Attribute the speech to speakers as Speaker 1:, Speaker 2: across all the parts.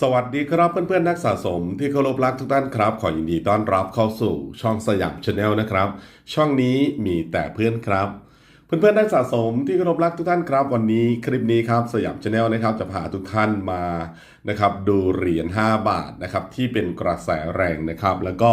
Speaker 1: สวัสดีครับเพื่อนๆนักสะสมที่เคารพรักทุกท่านครับ ขอยินดีต้อนรับเข้าสู่ช่องสยามชาแนลนะครับ ช่องนี้มีแต่เพื่อนครับ เพื่อนๆนักสะสมที่เคารพรักทุกท่านครับ วันนี้คลิปนี้ครับสยามชาแนลนะครับจะพาทุกท่านมานะครับดูเหรียญ5บาทนะครับที่เป็นกระแสแรงนะครับ แล้วก็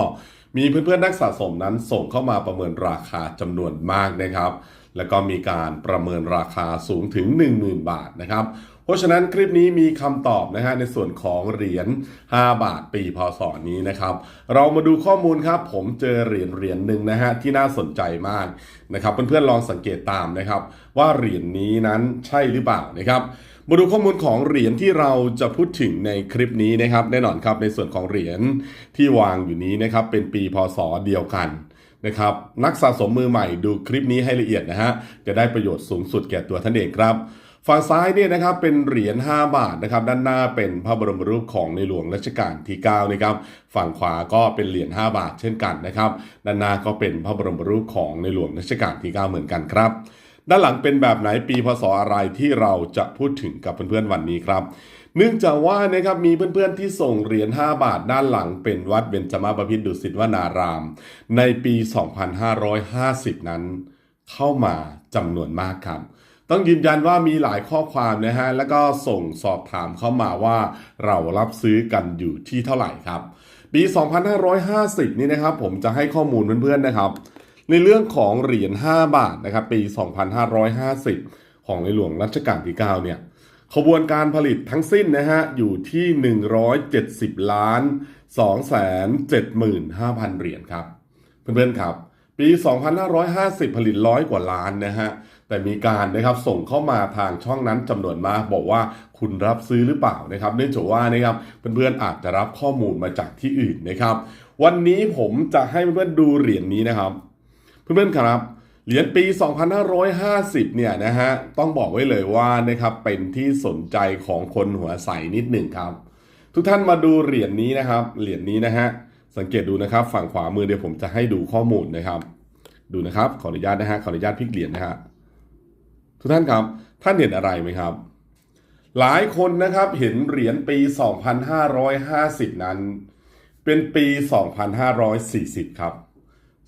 Speaker 1: มีเพื่อนๆนักสะสมนั้นส่งเข้ามาประเมินราคาจำนวนมากนะครับ แล้วก็มีการประเมินราคาสูงถึง 10,000 บาทนะครับ เพราะฉะนั้นคลิปนี้มีคำตอบนะฮะในส่วนของเหรียญ 5 บาทปีพศนี้นะครับ เรามาดูข้อมูลครับ ผมเจอเหรียญเหรียญหนึ่งนะฮะที่น่าสนใจมากนะครับเพื่อนๆลองสังเกตตามนะครับ ว่าเหรียญนี้นั้นใช่หรือเปล่านะครับมาดูข้อมูลของเหรียญที่เราจะพูดถึงในคลิปนี้นะครับแน่นอนครับในส่วนของเหรียญที่วางอยู่นี้นะครับเป็นปีพศเดียวกันนะครับนักสะสมมือใหม่ดูคลิปนี้ให้ละเอียดนะฮะจะได้ประโยชน์สูงสุดแก่ตัวท่านเองครับ ฝั่งซ้ายเนี่ยนะครับเป็นเหรียญ 5 บาทนะครับด้านหน้าเป็นพระบรมรูปของในหลวงรัชกาลที่9นะครับฝั่งขวาก็เป็นเหรียญ 5 บาทเช่นกันนะครับด้านหน้าก็เป็นพระบรมรูปของในหลวงรัชกาลที่ 9 เหมือนกันครับ ด้านหลังเป็นแบบไหนปีพศอะไรที่เราจะพูดถึงกับเพื่อนๆวันนี้ครับเนื่องจากว่านะครับมีเพื่อนๆที่ส่งเหรียญ 5 บาทด้านหลังเป็นวัดเบญจมาบพิตรดุสิตวนาราม ในปี 2550 นั้น เข้ามาจำนวนมากครับ ต้องยืนยันว่ามีหลายข้อความนะฮะแล้วก็ส่งสอบถามเข้ามาว่าเรารับซื้อกันอยู่ที่เท่าไหร่ครับ ปี 2550 นี่นะครับ ผมจะให้ข้อมูลเพื่อนๆนะครับ ในเรื่องของเหรียญ 5 บาทนะครับปี 2550 ของในหลวงรัชกาลที่ 9 เนี่ยขบวนการผลิตทั้งสิ้นนะฮะอยู่ที่ 170 ล้าน 275,000 เหรียญครับ เพื่อนๆครับ ปี 2550 ผลิตร้อยกว่าล้านนะฮะแต่มีการนะครับส่งเข้ามาทางช่องนั้นจำนวนมาก บอกว่าคุณรับซื้อหรือเปล่านะครับเนื่องจากว่านะครับเพื่อนๆอาจจะรับข้อมูลมาจากที่อื่นนะครับ วันนี้ผมจะให้เพื่อนๆดูเหรียญนี้นะครับ เพื่อนๆครับเหรียญปี 2550 เนี่ยนะฮะ ต้องบอกไว้เลยว่านะครับ เป็นที่สนใจของคนหัวใสนิดหนึ่งครับ ทุกท่านมาดูเหรียญนี้นะครับ เหรียญนี้นะฮะ สังเกตดูนะครับ ฝั่งขวามือเดี๋ยวผมจะให้ดูข้อมูลนะครับ ดูนะครับ ขออนุญาตนะฮะ ขออนุญาตพลิกเหรียญนะฮะ ทุกท่านครับ ท่านเห็นอะไรไหมครับ หลายคนนะครับเห็นเหรียญปี 2550 นั้น เป็นปี 2540 ครับ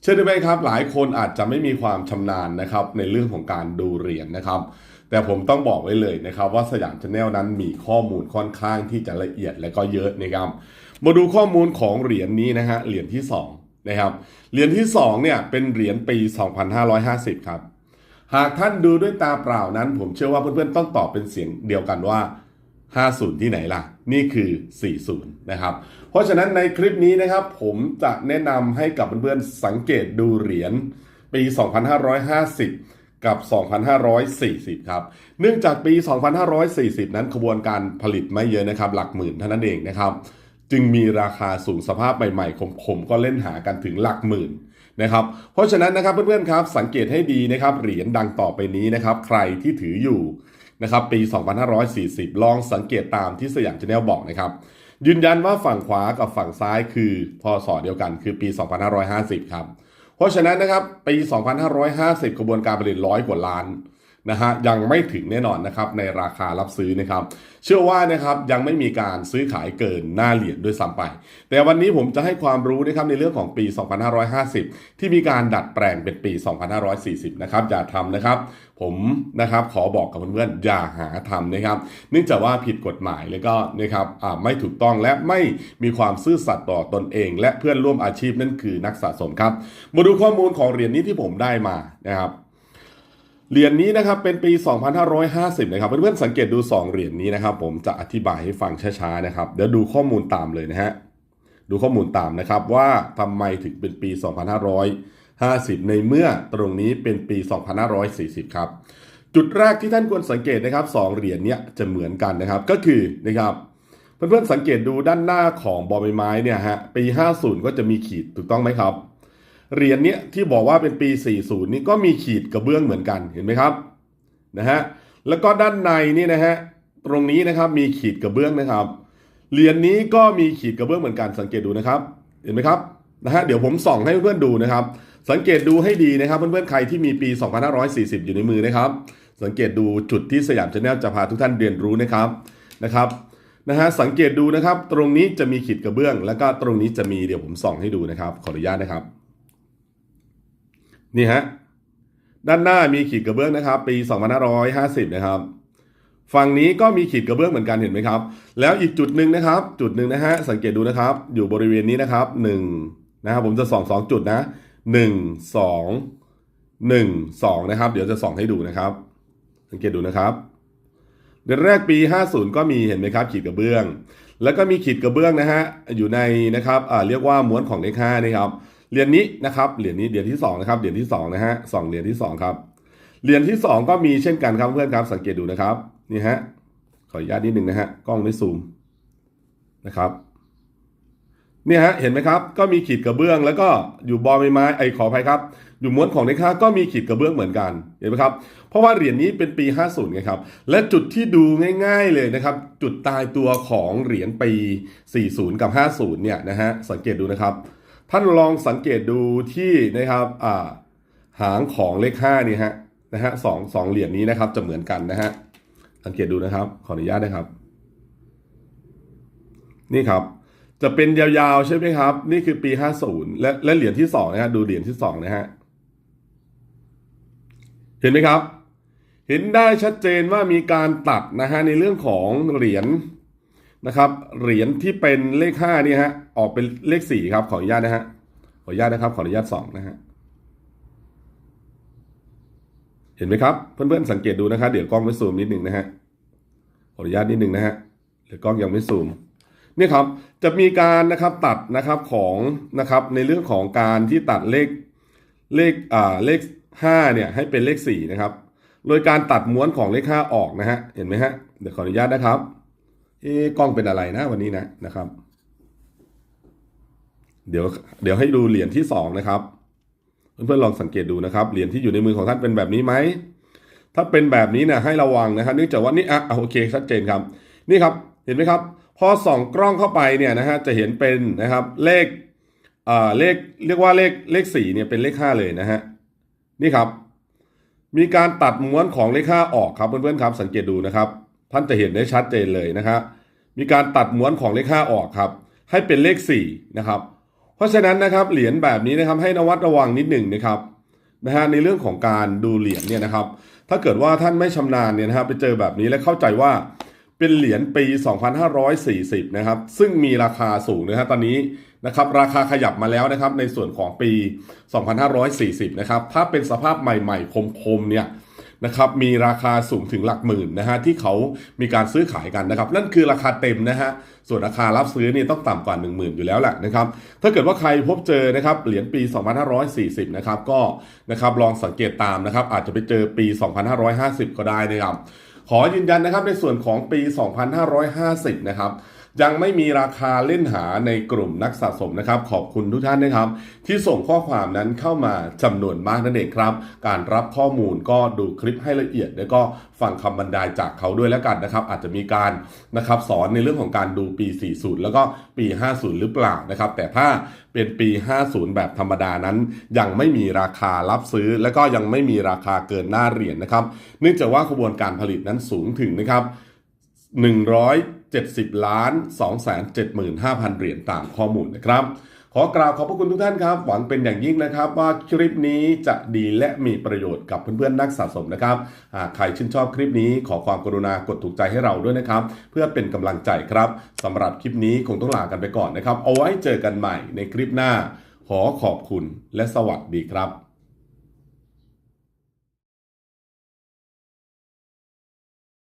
Speaker 1: เชื่อได้ไหมครับ หลายคนอาจจะไม่มีความชำนาญนะครับ ในเรื่องของการดูเหรียญนะครับ แต่ผมต้องบอกไว้เลยนะครับ ว่าสยามชาแนลนั้นมีข้อมูลค่อนข้างที่จะละเอียดและก็เยอะนะครับ มาดูข้อมูลของเหรียญนี้นะฮะเหรียญที่2นะครับเหรียญที่2เนี่ยเป็นเหรียญปี 2550 ครับ หากท่านดูด้วยตาเปล่านั้น ผมเชื่อว่าเพื่อนๆต้องตอบเป็นเสียงเดียวกันว่า 50 ที่ไหนล่ะ นี่คือ 40 นะครับ เพราะฉะนั้นในคลิปนี้นะครับ ผมจะแนะนำให้กับเพื่อนๆสังเกตดูเหรียญปี 2550 กับ 2540 ครับ เนื่องจากปี 2540 นั้นขบวนการผลิตไม่เยอะนะครับ หลักหมื่นเท่านั้นเองนะครับ จึงมีราคาสูงสภาพใหม่ๆคมๆก็เล่นหากันถึงหลักหมื่น นะครับเพราะฉะนั้นนะครับเพื่อนๆครับสังเกตให้ดีนะครับเหรียญดังต่อไปนี้นะครับใครที่ถืออยู่นะครับปี 2540 ลองสังเกตตามที่สยามชาแนลบอกนะครับยืนยันว่าฝั่งขวากับฝั่งซ้ายคือพศเดียวกันคือปี 2550 ครับเพราะฉะนั้นนะครับปี 2550กระบวนการผลิตร้อยกว่าล้าน นะฮะยังไม่ถึงแน่นอนนะครับในราคารับซื้อนะครับ เชื่อว่านะครับยังไม่มีการซื้อขายเกินหน้าเหรียญด้วยซ้ำไป แต่วันนี้ผมจะให้ความรู้นะครับในเรื่องของปี 2550 ที่มีการดัดแปลงเป็นปี 2540 นะครับอย่าทำนะครับ ผมนะครับขอบอกกับเพื่อนๆอย่าหาทำนะครับ เนื่องจากว่าผิดกฎหมายแล้วก็นะครับไม่ถูกต้องและไม่มีความซื่อสัตย์ต่อตนเอง และเพื่อนร่วมอาชีพนั่นคือนักสะสมครับมาดูข้อมูลของเหรียญนี้ที่ผมได้มานะครับ เหรียญนี้นะครับเป็นปี 2550 นะครับเพื่อนๆสังเกตดู 2 เหรียญนี้นะครับ ผมจะอธิบายให้ฟังช้าๆนะครับเดี๋ยวดูข้อมูลตามเลยนะฮะดูข้อมูลตามนะครับว่าทำไมถึงเป็นปี 2550 ในเมื่อตรงนี้เป็นปี 2540 ครับ จุดแรกที่ท่านควรสังเกตนะครับสองเหรียญเนี้ยจะเหมือนกันนะครับก็คือนะครับเพื่อนๆสังเกตดูด้านหน้าของบอใบไม้เนี่ยฮะปี 50 ก็จะมีขีดถูกต้องไหมครับ เหรียญเนี้ยที่บอกว่าเป็นปี 40 นี่ก็มีขีดกระเบื้องเหมือนกันเห็นไหมครับนะฮะแล้วก็ด้านในนี่นะฮะตรงนี้นะครับมีขีดกระเบื้องนะครับเหรียญนี้ก็มีขีดกระเบื้องเหมือนกันสังเกตดูนะครับ เห็นไหมครับนะฮะเดี๋ยวผมส่องให้เพื่อนๆดูนะครับ สังเกตดูให้ดีนะครับเพื่อนๆใครที่มีปี 2540 อยู่ในมือนะครับ สังเกตดูจุดที่สยามชาแนลจะพาทุกท่านเรียนรู้นะครับนะครับนะฮะสังเกตดูนะครับ ตรงนี้จะมีขีดกระเบื้อง แล้วก็ตรงนี้จะมีเดี๋ยวผมส่องให้ดูนะครับ ขออนุญาตนะครับ นี่ฮะ ด้านหน้ามีขีดกระเบื้องนะครับ ปี 2550 นะครับ ฝั่งนี้ก็มีขีดกระเบื้องเหมือนกันเห็นไหมครับ แล้วอีกจุดหนึ่งนะครับ จุดหนึ่งนะฮะ สังเกตดูนะครับ อยู่บริเวณนี้นะครับหนึ่งนะครับผมจะส่องสองจุดนะหนึ่งสองหนึ่งสองนะครับ เดี๋ยวจะส่องให้ดูนะครับ สังเกตดูนะครับ เดือนแรกปี 50 ก็มีเห็นไหมครับ ขีดกระเบื้อง แล้วก็มีขีดกระเบื้องนะฮะ อยู่ในนะครับอ่าเรียกว่าม้วนของเลข5นะครับ เหรียญนี้นะครับเหรียญนี้เหรียญที่สองนะครับเหรียญที่สองนะฮะสองเหรียญที่สองครับเหรียญที่สองก็มีเช่นกันครับเพื่อนครับสังเกตดูนะครับนี่ฮะขออนุญาตนิดนึงนะฮะกล้องไม่ซูมนะครับเนี่ยฮะเห็นไหมครับก็มีขีดกระเบื้อง แล้วก็อยู่บอใบไม้ไอ้ขออภัยครับ อยู่ม้วนของเลข5ก็มีขีดกระเบื้องเหมือนกันเห็นไหมครับเพราะว่าเหรียญนี้เป็นปี 50ไงครับและจุดที่ดูง่ายๆเลยนะครับ จุดตายตัวของเหรียญปี 40 กับ 50เนี่ยนะฮะสังเกตดูนะครับ ท่านลองสังเกตดูที่นะครับาหางของเลข5นี่ฮะนะฮะสองสองเหรียญนี้นะครับจะเหมือนกันนะฮะสังเกตดูนะครับ ขออนุญาตนะครับ นี่ครับ จะเป็นยาวๆใช่ไหมครับ นี่คือปี50และและเหรียญที่2นะฮะดูเหรียญที่2นะฮะเห็นไหมครับ เห็นได้ชัดเจนว่ามีการตัดนะฮะในเรื่องของเหรียญ นะครับ เหรียญที่เป็นเลขห้านี่ฮะ ออกเป็นเลขสี่ครับ ขออนุญาตนะฮะ ขออนุญาตนะครับ ขออนุญาตสองนะฮะ เห็นไหมครับ เพื่อนๆสังเกตดูนะครับ เดี๋ยวกล้องไม่ซูมนิดหนึ่งนะฮะ ขออนุญาตนิดหนึ่งนะฮะ เดี๋ยวกล้องยังไม่ซูมนี่ครับ จะมีการนะครับตัดนะครับของนะครับในเรื่องของการที่ตัดเลขเลขอ่าเลขห้าเนี่ยให้เป็นเลขสี่นะครับ โดยการตัดม้วนของเลขห้าออกนะฮะ เห็นไหมฮะ เดี๋ยวขออนุญาตนะครับ เอ๊กล้องเป็นอะไรนะวันนี้นะนะครับ เดี๋ยวเดี๋ยวให้ดูเหรียญที่สองนะครับ เพื่อนๆลองสังเกตดูนะครับ เหรียญที่อยู่ในมือของท่านเป็นแบบนี้ไหมถ้าเป็นแบบนี้เนี่ยให้ระวังนะครับเนื่องจากว่านี่อะอะโอเคชัดเจนครับ นี่ครับเห็นไหมครับ พอส่องกล้องเข้าไปเนี่ยนะฮะจะเห็นเป็นนะครับเลขอ่าเลขเรียกว่าเลขเลขสี่เนี่ยเป็นเลขห้าเลยนะฮะนี่ครับ มีการตัดม้วนของเลขห้าออกครับเพื่อนๆครับ สังเกตดูนะครับ ท่านจะเห็นได้ชัดเจนเลยนะครับมีการตัดม้วนของเลขห้าออกครับ ให้เป็นเลขสี่นะครับ เพราะฉะนั้นนะครับเหรียญแบบนี้นะครับให้นวัดระวังนิดหนึ่งนะครับนะฮะในเรื่องของการดูเหรียญเนี่ยนะครับ ถ้าเกิดว่าท่านไม่ชำนาญเนี่ยนะครับไปเจอแบบนี้และเข้าใจว่าเป็นเหรียญปี 2540 นะครับ ซึ่งมีราคาสูงนะฮะตอนนี้นะครับ ราคาขยับมาแล้วนะครับ ในส่วนของปี 2540 นะครับ ถ้าเป็นสภาพใหม่ๆ คมๆ เนี่ย นะครับมีราคาสูงถึงหลักหมื่นนะฮะที่เขามีการซื้อขายกันนะครับ นั่นคือราคาเต็มนะฮะส่วนราคารับซื้อนี่ต้องต่ำกว่า 10,000 อยู่แล้วแหละนะครับถ้าเกิดว่าใครพบเจอนะครับเหรียญปี 2540 นะครับก็นะครับลองสังเกตตามนะครับอาจจะไปเจอปี 2550 ก็ได้นะครับขอยืนยันนะครับในส่วนของปี 2550 นะครับ ยังไม่มีราคาเล่นหาในกลุ่มนักสะสมนะครับ ขอบคุณทุกท่านนะครับ ที่ส่งข้อความนั้นเข้ามาจำนวนมากนั่นเองครับ การรับข้อมูลก็ดูคลิปให้ละเอียด แล้วก็ฟังคำบรรยายจากเขาด้วยแล้วกันนะครับ อาจจะมีการนะครับสอนในเรื่องของการดูปี 40 แล้วก็ปี 50 หรือเปล่านะครับ แต่ถ้าเป็นปี 50 แบบธรรมดานั้น ยังไม่มีราคารับซื้อ และก็ยังไม่มีราคาเกินหน้าเหรียญนะครับ เนื่องจากว่าขบวนการผลิตนั้นสูงถึงนะครับ 70ล้าน275,000 เหรียญตามข้อมูลนะครับ ขอกราบขอบพระคุณทุกท่านครับ หวังเป็นอย่างยิ่งนะครับ ว่าคลิปนี้จะดีและมีประโยชน์กับเพื่อนๆนักสะสมนะครับหากใครชื่นชอบคลิปนี้ขอความกรุณากดถูกใจให้เราด้วยนะครับ เพื่อเป็นกำลังใจครับสำหรับคลิปนี้คงต้องลากันไปก่อนนะครับ เอาไว้เจอกันใหม่ในคลิปหน้า ขอขอบคุณและสวัสดีครับ